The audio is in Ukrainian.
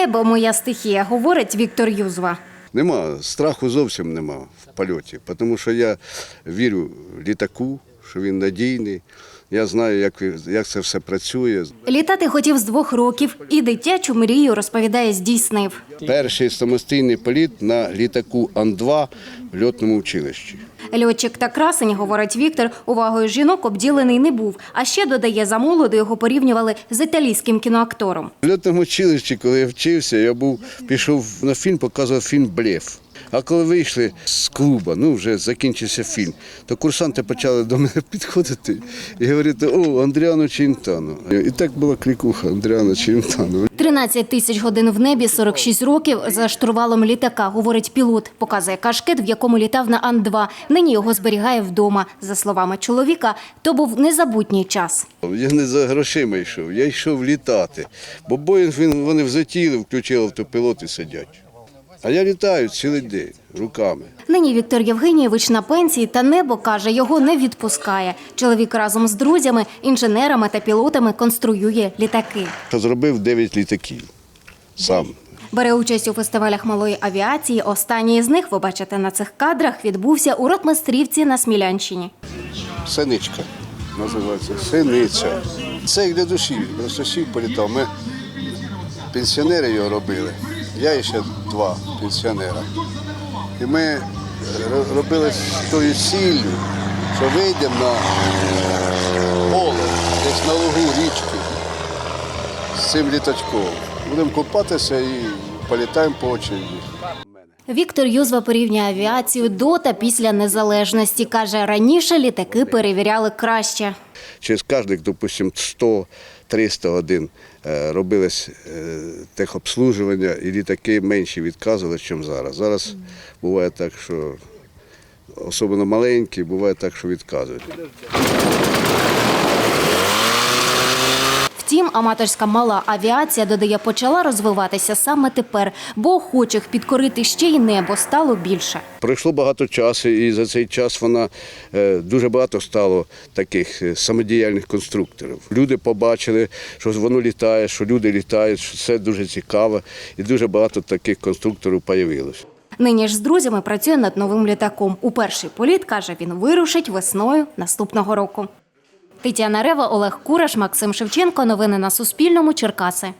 Небо моя стихія, говорить Віктор Юзва. Нема, страху зовсім нема в польоті, тому що я вірю літаку, що він надійний. Я знаю, як, як це все працює. Літати хотів з двох років і дитячу мрію розповідає, здійснив. Перший самостійний політ на літаку Ан-2 в льотному училищі. Льотчик та красень, говорить Віктор, увагою жінок обділений не був. А ще додає, за молоду його порівнювали з італійським кіноактором. В льотному училищі, коли я вчився, я був пішов на фільм, показував фільм Блєф. А коли вийшли з клуба, ну вже закінчився фільм, то курсанти почали до мене підходити і говорити: о, Андріано Чінтано. І так була клікуха Андріано Чінтано. 13 тисяч годин в небі, 46 років за штурвалом літака, говорить пілот. Показує кашкет, в якому літав на Ан-2. Нині його зберігає вдома. За словами чоловіка, то був незабутній час. Я не за грошима йшов, я йшов літати. Бо Боїнг він, вони взлетіли, включили автопілот і сидять. А я літаю цілий день руками. Нині Віктор Євгенійович на пенсії та небо каже, його не відпускає. Чоловік разом з друзями, інженерами та пілотами конструює літаки. Зробив 9 літаків сам. Бере участь у фестивалях малої авіації. Останній з них, ви бачите на цих кадрах, відбувся у Ротмистрівці на Смілянщині. Синичка називається Синиця. Це як для душі. Просто політав. Ми пенсіонери його робили. Я і ще два пенсіонера. І ми робили з тою сіллю, що вийдемо на поле, десь на лугу річки з цим літачком. Будемо купатися і політаємо по очереді. Віктор Юзва порівнює авіацію до та після незалежності. Каже, раніше літаки перевіряли краще. через кожних, допустимо, 100-300 годин е, робилось е, техобслужування, і літаки менші відказували, ніж зараз. Зараз буває так, що особливо маленькі, буває так, що відказують. Втім, аматорська мала авіація, додає, почала розвиватися саме тепер, бо охочих підкорити ще й небо стало більше. Пройшло багато часу, і за цей час вона е, дуже багато стало таких е, самодіяльних конструкторів. Люди побачили, що воно літає, що люди літають, що це дуже цікаво, і дуже багато таких конструкторів з'явилося. Нині ж з друзями працює над новим літаком. У перший політ, каже, він вирушить весною наступного року. Тетяна Рева, Олег Кураш, Максим Шевченко. Новини на Суспільному. Черкаси.